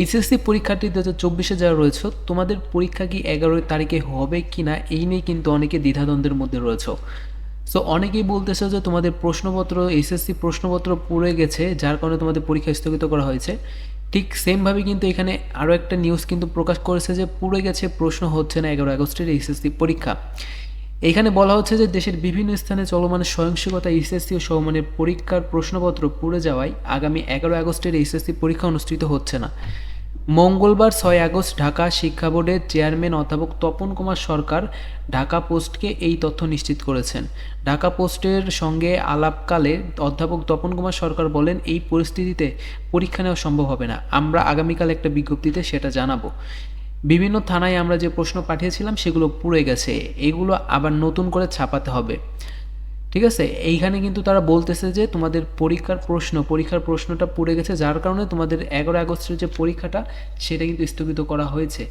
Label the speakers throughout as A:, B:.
A: HSC পরীক্ষাটি দু হাজার চব্বিশে যারা রয়েছে, তোমাদের পরীক্ষা কি এগারোই তারিখে হবে কি না এই নিয়ে কিন্তু অনেকে দ্বিধাদ্বন্দ্বের মধ্যে রয়েছে। সো অনেকেই বলতেছে যে তোমাদের প্রশ্নপত্র এইচএসসি প্রশ্নপত্র পড়ে গেছে, যার কারণে তোমাদের পরীক্ষা স্থগিত করা হয়েছে। ঠিক সেমভাবে কিন্তু এখানে আরও একটা নিউজ কিন্তু প্রকাশ করেছে যে পুড়ে গেছে, প্রশ্ন হচ্ছে না এগারো আগস্টের এইচএসসি পরীক্ষা। এখানে বলা হচ্ছে যে দেশের বিভিন্ন স্থানে চলমান সহিংসতা এইচএসসি ও সমমানের পরীক্ষার প্রশ্নপত্র পুড়ে যাওয়ায় আগামী এগারো আগস্টের এইচএসসি পরীক্ষা অনুষ্ঠিত হচ্ছে না। মঙ্গলবার ছয় আগস্ট ঢাকা শিক্ষা বোর্ডের চেয়ারম্যান অধ্যাপক তপন কুমার সরকার ঢাকা পোস্টকে এই তথ্য নিশ্চিত করেছেন। ঢাকা পোস্টের সঙ্গে আলাপকালে অধ্যাপক তপন কুমার সরকার বলেন, এই পরিস্থিতিতে পরীক্ষা নেওয়া সম্ভব হবে না। আমরা আগামীকাল একটা বিজ্ঞপ্তিতে সেটা জানাব। বিভিন্ন থানায় আমরা যে প্রশ্ন পাঠিয়েছিলাম, সেগুলো পুড়ে গেছে। এগুলো আবার নতুন করে ছাপাতে হবে। ঠিক আছে? এইখানে কিন্তু তারা বলতেছে যে তোমাদের পরীক্ষার প্রশ্ন, পরীক্ষার প্রশ্নটা পড়ে গেছে, যার কারণে তোমাদের এগারো আগস্টের যে পরীক্ষাটা, সেটা কিন্তু স্থগিত করা হয়েছে।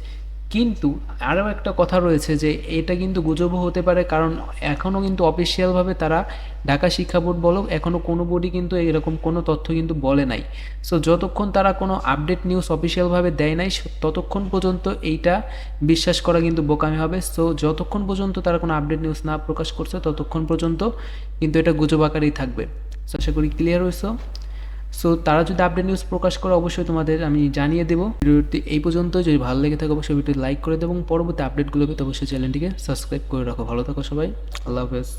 A: কিন্তু আরও একটা কথা রয়েছে যে এটা কিন্তু গুজবও হতে পারে, কারণ এখনও কিন্তু অফিসিয়ালভাবে তারা ঢাকা শিক্ষা বোর্ড বলো এখনও কোনো বোর্ডই কিন্তু এরকম কোনো তথ্য কিন্তু বলে নাই। সো যতক্ষণ তারা কোনো আপডেট নিউজ অফিসিয়ালভাবে দেয় নাই, ততক্ষণ পর্যন্ত এইটা বিশ্বাস করা কিন্তু বোকামি হবে। সো যতক্ষণ পর্যন্ত তারা কোনো আপডেট নিউজ না প্রকাশ করছে, ততক্ষণ পর্যন্ত কিন্তু এটা গুজব আকারেই থাকবে। আশা করি ক্লিয়ার হয়েছে? সো তারা যদি আপডেট নিউজ প্রকাশ করে, অবশ্যই তোমাদের আমি জানিয়ে দেবো। ভিডিওটি এই পর্যন্ত যদি ভালো লেগে থাকে, অবশ্যই ভিডিওটি লাইক করে দেবো এবং পরবর্তী আপডেটগুলো পেতে অবশ্যই চ্যানেলটিকে সাবস্ক্রাইব করে রাখো। ভালো থাকো সবাই। আল্লাহ হাফেজ।